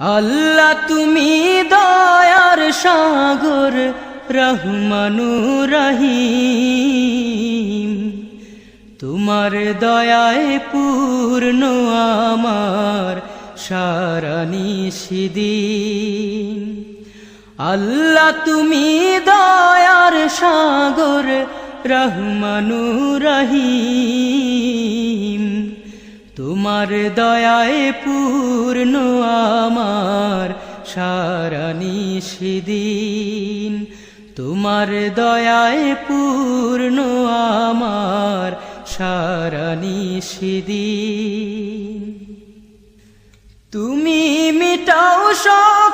আল্লাহ তুমি দয়ার সাগর, রহমানু রহিম। তোমার দয়ায় পূর্ণ আমার সিদিন আল্লাহ তুমি দয়ার সাগর, রহমানু রহিম। তোমার দয়ায় পূর্ণ আমার সারানি সিদিন তোমার দয়ায় পূর্ণ আমার সারানি সিদিন তুমি মিটাও সকল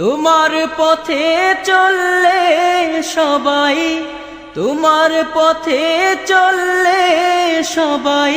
তোমার পথে চললে সবাই তোমার পথে চললে সবাই।